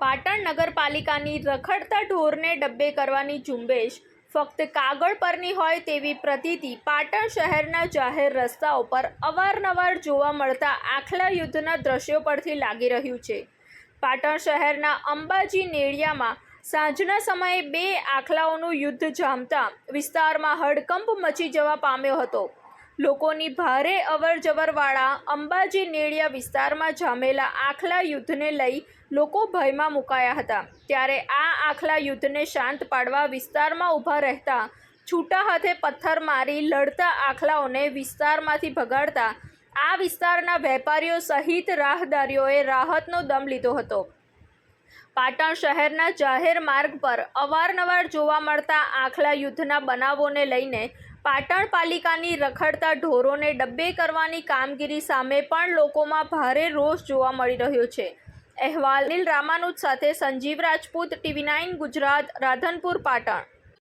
પાટણ નગરપાલિકાની રખડતા ઢોરને ડબ્બે કરવાની ઝુંબેશ. ફક્ત કાગળ પરની હોય તેવી પ્રતીતિ પાટણ શહેરના જાહેર રસ્તાઓ પર અવારનવાર જોવા મળતા આખલા યુદ્ધના દ્રશ્યો પરથી લાગી રહ્યું છે. પાટણ શહેરના અંબાજી નેડિયામાં સાંજના સમયે બે આખલાઓનું યુદ્ધ જામતા વિસ્તારમાં હડકંપ મચી જવા પામ્યો હતો. લોકોની ભારે અવરજવરવાળા અંબાજી નેડિયા વિસ્તારમાં જામેલા આખલા યુદ્ધને લઈ લોકો ભયમાં મુકાયા હતા. ત્યારે આ આખલા યુદ્ધને શાંત પાડવા વિસ્તારમાં ઊભા રહેતા, છૂટા હાથે પથ્થર મારી લડતા આખલાઓને વિસ્તારમાંથી ભગાડતા, આ વિસ્તારના વેપારીઓ સહિત રાહદારીઓએ રાહતનો દમ લીધો હતો. પાટણ શહેરના જાહેર માર્ગ પર અવારનવાર જોવા મળતા આખલા યુદ્ધના બનાવોને લઈને પાટણ પાલિકાની રખડતા ઢોરોને ડબ્બે કરવાની કામગીરી સામે પણ લોકોમાં ભારે રોષ જોવા મળી રહ્યો છે. અહેવાલ નીલ રામાનુજ સાથે સંજીવ રાજપૂત, ટીવી નાઇન ગુજરાત, રાધનપુર, પાટણ.